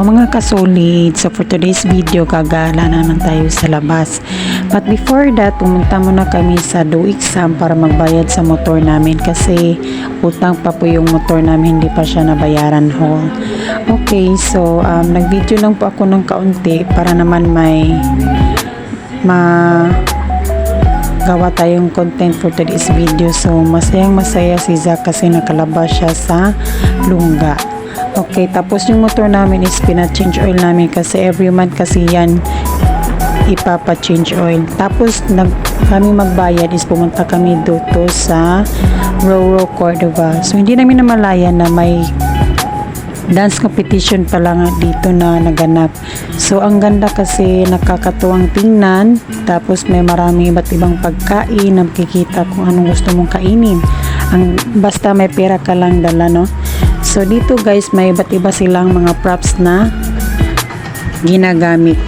Hello mga kasolid. So for today's video, gagala na naman tayo sa labas. But before that, pumunta muna kami sa do exam para magbayad sa motor namin kasi utang pa po yung motor namin, hindi pa siya nabayaran ho. Okay, so um, nag-video lang po ako ng kaunti para naman may ma gawa tayong content for today's video. So, masayang masaya si Zach kasi nakalabas siya sa lungga. Okay, tapos yung motor namin is pina-change oil namin kasi every month kasi yan ipapa-change oil. Tapos, nag, kami magbayad is pumunta kami dito sa Roro, Cordova. So, hindi namin namalayan na may dance competition pa lang dito na naganap. So, ang ganda kasi nakakatuwang tingnan. Tapos, may marami iba't ibang pagkain na makikita kung anong gusto mong kainin. Ang, basta may pera ka lang dala, no? So, dito guys, may iba't iba silang mga props na ginagamit.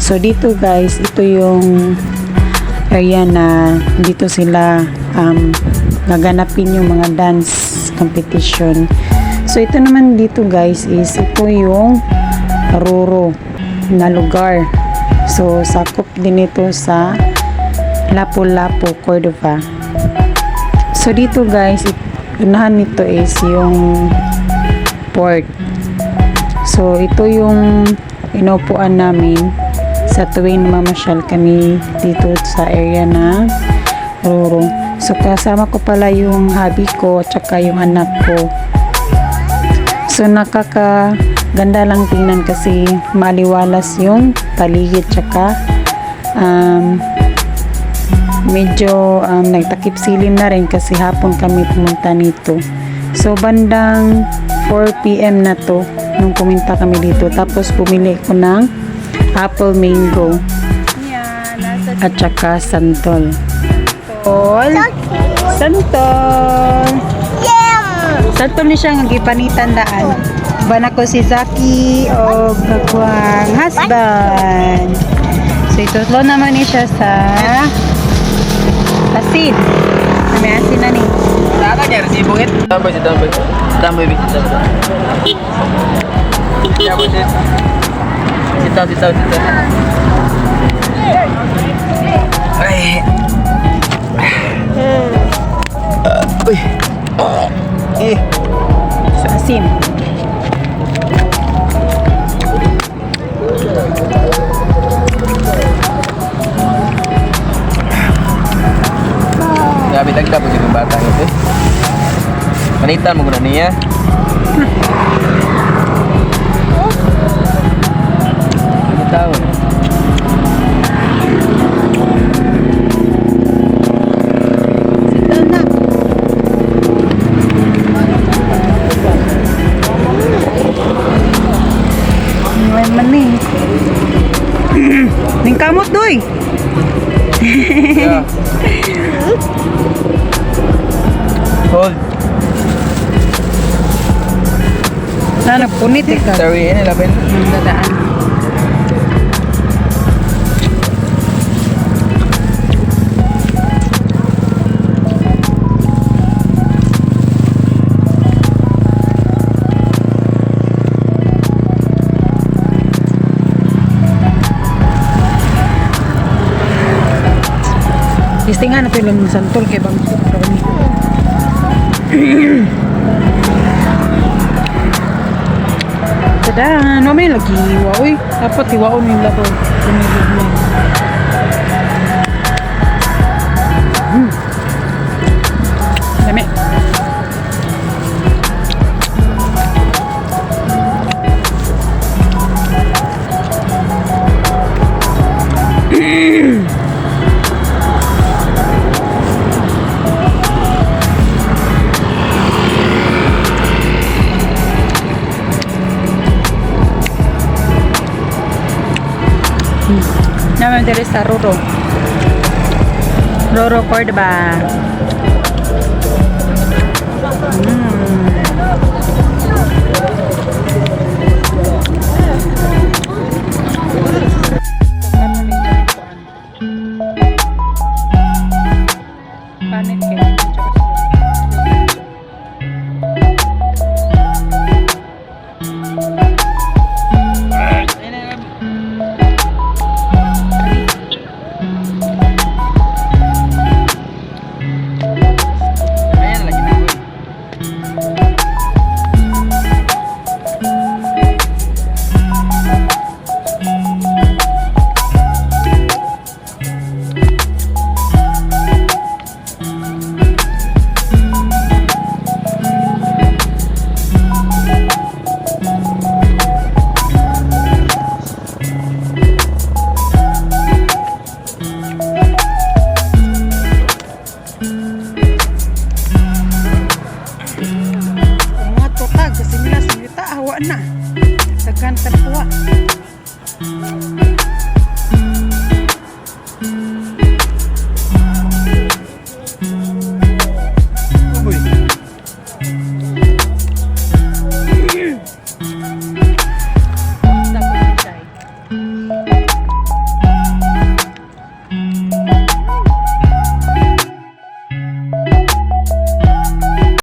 So, dito guys, ito yung area na dito sila um, naganapin yung mga dance competition. So, ito naman dito guys is ito yung Roro na lugar. So, sakop din ito sa Lapu-Lapu, Cordova. So, dito guys, unahan nito is yung port. So, ito yung inupuan namin sa tuwing mamasyal kami dito sa area na Roro. So, kasama ko pala yung hubby ko at saka yung anak ko. So nakakaganda lang tingnan kasi maliwalas yung paligid tsaka um, medyo um, nagtakip silim na rin kasi hapon kami pumunta nito. So bandang 4pm na to nung pumunta kami dito. Tapos bumili ko ng apple mango at saka santol. Santol. Santol. Santol ni siya nga gipanitan daan. Ban ako si Zaki o kakuang husband. So itutlo naman ni siya sa asin. May asin na ni. tak aja harus ibungit? Tambah sih, tambah. Tambah. Siapa sih? Kita, kita, eh. Eh. eh. Asin. kita po yung batang itu. Menitan Manitan mo na mulai kamu tuh? Yeah. Hold. Na nagpunit eh ka. Laban. Ang dadaan. Listingan natin lang ng santol kay bang kami. Tada, no may lagi iwa uy. Dapat iwaon yung labo. Tumilog lang. Naman dere sa Roro. Roro Cordoba. Panik